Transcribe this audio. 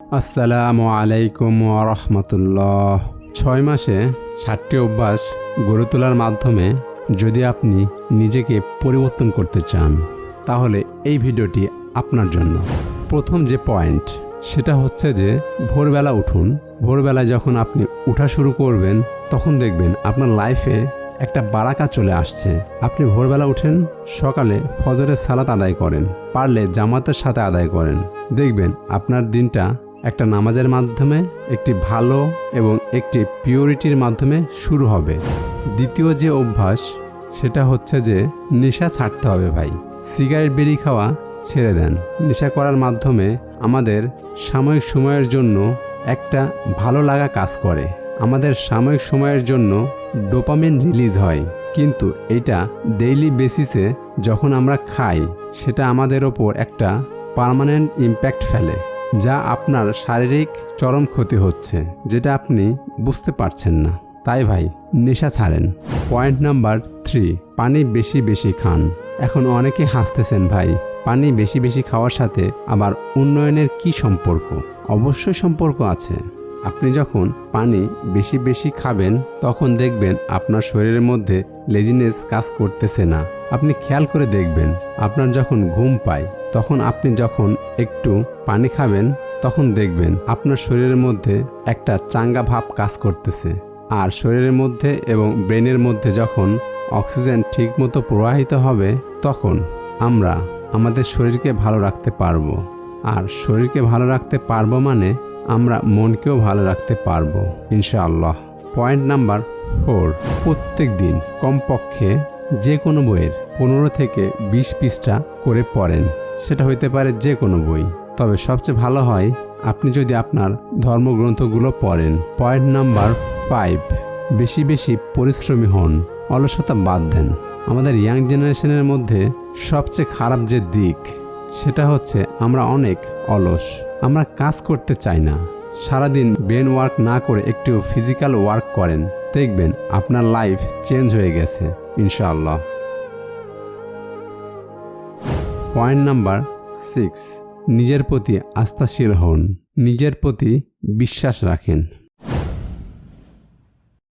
আসসালামু আলাইকুম রহমতুল্লাহ। ছয় মাসে ষাটটি অভ্যাস গড়ে তোলার মাধ্যমে যদি আপনি নিজেকে পরিবর্তন করতে চান, তাহলে এই ভিডিওটি আপনার জন্য। প্রথম যে পয়েন্ট, সেটা হচ্ছে যে ভোরবেলা উঠুন। ভোরবেলায় যখন আপনি উঠা শুরু করবেন, তখন দেখবেন আপনার লাইফে একটা বারাকা চলে আসছে। আপনি ভোরবেলা উঠেন, সকালে ফজরের সালাত আদায় করেন, পারলে জামাতের সাথে আদায় করেন। দেখবেন আপনার দিনটা একটা নামাজের মাধ্যমে, একটি ভালো এবং একটি পিওরিটির মাধ্যমে শুরু হবে। দ্বিতীয় যে অভ্যাস, সেটা হচ্ছে যে নেশা ছাড়তে হবে ভাই। সিগারেট বেরি খাওয়া ছেড়ে দেন। নেশা করার মাধ্যমে আমাদের সাময়িক সময়ের জন্য একটা ভালো লাগা কাজ করে। আমাদের সাময়িক সময়ের জন্য ডোপামিন রিলিজ হয়। কিন্তু এটা ডেইলি বেসিসে যখন আমরা খাই, সেটা আমাদের ওপর একটা পার্মানেন্ট ইম্প্যাক্ট ফেলে। যা আপনার শারীরিক চরম ক্ষতি হচ্ছে, যেটা আপনি বুঝতে পারছেন না। তাই ভাই, নেশা ছাড়েন। পয়েন্ট নাম্বার থ্রি, পানি বেশি বেশি খান। এখন অনেকে হাসতেছেন ভাই, পানি বেশি বেশি খাওয়ার সাথে আবার উন্নয়নের কি সম্পর্ক? অবশ্যই সম্পর্ক আছে। আপনি যখন পানি বেশি বেশি খাবেন, তখন দেখবেন আপনার শরীরের মধ্যে লেজিনেস কাজ করতেছে না। আপনি খেয়াল করে দেখবেন, আপনার যখন ঘুম পায়, তখন আপনি যখন একটু পানি খাবেন, তখন দেখবেন আপনার শরীরের মধ্যে একটা চাঙ্গা ভাব কাজ করতেছে। আর শরীরের মধ্যে এবং ব্রেনের মধ্যে যখন অক্সিজেন ঠিকমতো প্রবাহিত হবে, তখন আমরা আমাদের শরীরকে ভালো রাখতে পারব। আর শরীরকে ভালো রাখতে পারব মানে আমরা মনকেও ভালো রাখতে পারব, ইনশাআল্লাহ। পয়েন্ট নাম্বার ফোর, প্রত্যেক দিন কমপক্ষে যে কোনো বইয়ের পনেরো থেকে বিশ পৃষ্ঠা করে পড়েন। সেটা হইতে পারে যে কোনো বই। তবে সবচেয়ে ভালো হয় আপনি যদি আপনার ধর্মগ্রন্থগুলো পড়েন। পয়েন্ট নাম্বার ফাইভ, বেশি বেশি পরিশ্রমী হন, অলসতা বাদ দেন। আমাদের ইয়াং জেনারেশনের মধ্যে সবচেয়ে খারাপ যে দিক সেটা হচ্ছে আমরা অনেক অলস। আমরা কাজ করতে চাই না। সারাদিন ব্রেন ওয়ার্ক না করে একটু ফিজিক্যাল ওয়ার্ক করেন। দেখবেন আপনার লাইফ চেঞ্জ হয়ে গেছে, ইনশাআল্লাহ। পয়েন্ট নাম্বার সিক্স, নিজের প্রতি আস্থাশীল হন। নিজের প্রতি বিশ্বাস রাখেন।